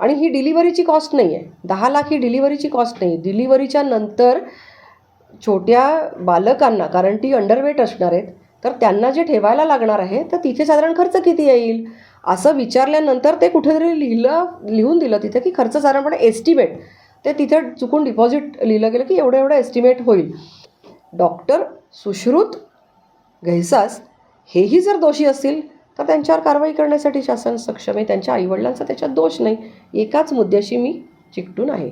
आणि ही डिलिव्हरीची कॉस्ट नाही आहे दहा लाख ही डिलिव्हरीची कॉस्ट नाही. डिलिव्हरीच्या नंतर छोट्या बालकांना कारण ती अंडरवेट असणार आहेत तर त्यांना जे ठेवायला लागणार आहे तर तिथे साधारण खर्च किती येईल? असं विचारल्यानंतर ते कुठेतरी लिहिलं लिहून दिलं तिथे की खर्च साधारणपणे एस्टिमेट ते तिथे चुकून डिपॉझिट लिहिलं गेलं की एवढं एवढं एस्टिमेट होईल. डॉक्टर सुश्रुत घैसास हेही जर दोषी असतील तर त्यांच्यावर कारवाई करण्यासाठी शासन सक्षम आहे. त्यांच्या आईवडिलांचा त्याच्यात दोष नाही. एकाच मुद्द्याशी मी चिकटून आहे.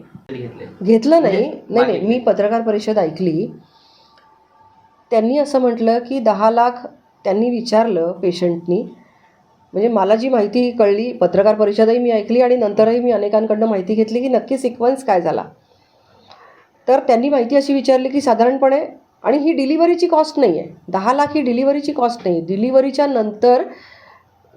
घेतलं नाही. नाही नाही. मी पत्रकार परिषद ऐकली. त्यांनी असं म्हटलं की दहा लाख त्यांनी विचारलं पेशंटनी. म्हणजे मला जी माहिती कळली पत्रकार परिषदही मी ऐकली आणि नंतरही मी अनेकांकडनं माहिती घेतली की नक्की सिक्वन्स काय झाला. तर त्यांनी माहिती अशी विचारली की साधारणपणे आणि ही डिलिव्हरीची कॉस्ट नाही आहे दहा लाख ही डिलिव्हरीची कॉस्ट नाही. डिलिव्हरीच्या नंतर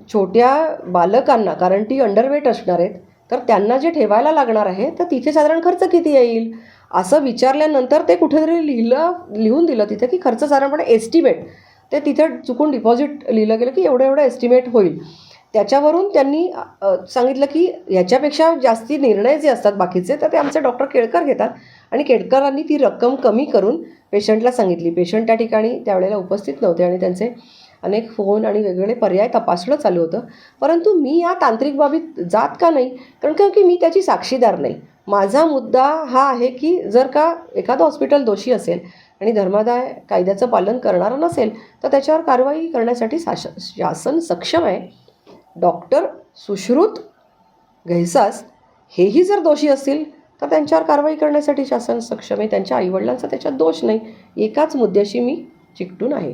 छोट्या बालकांना कारण ती अंडरवेट असणार आहेत तर त्यांना जे ठेवायला लागणार आहे तर तिथे साधारण खर्च किती येईल? असं विचारल्यानंतर ते कुठेतरी लिहिलं लिहून दिलं तिथे की खर्च साधारणपणे एस्टिमेट ते तिथे चुकून डिपॉझिट लिहिलं गेलं की एवढं एवढं एस्टिमेट होईल. त्याच्यावरून त्यांनी सांगितलं की ह्याच्यापेक्षा जास्ती निर्णय जे असतात बाकीचे तर ते आमचे डॉक्टर केळकर घेतात. आणि केळकरांनी ती रक्कम कमी करून पेशंटला सांगितली. पेशंट त्या ठिकाणी त्यावेळेला उपस्थित नव्हते आणि त्यांचे अनेक फोन आणि वेगवेगळे पर्याय तपासणं चालू होतं. परंतु मी या तांत्रिक बाबीत जात का नाही? कारण का की मी त्याची साक्षीदार नाही. माझा मुद्दा हा आहे की जर का एखादं हॉस्पिटल दोषी असेल आणि धर्मादाय कायद्याचं पालन करणारं नसेल तर त्याच्यावर कारवाई करण्यासाठी शास शासन सक्षम आहे. डॉक्टर सुश्रुत घैसास हेही जर दोषी असतील तर त्यांच्यावर कारवाई करण्यासाठी शासन सक्षम आहे. त्यांच्या आईवडिलांचा त्याच्यात दोष नाही. एकाच मुद्द्याशी मी चिकटून आहे.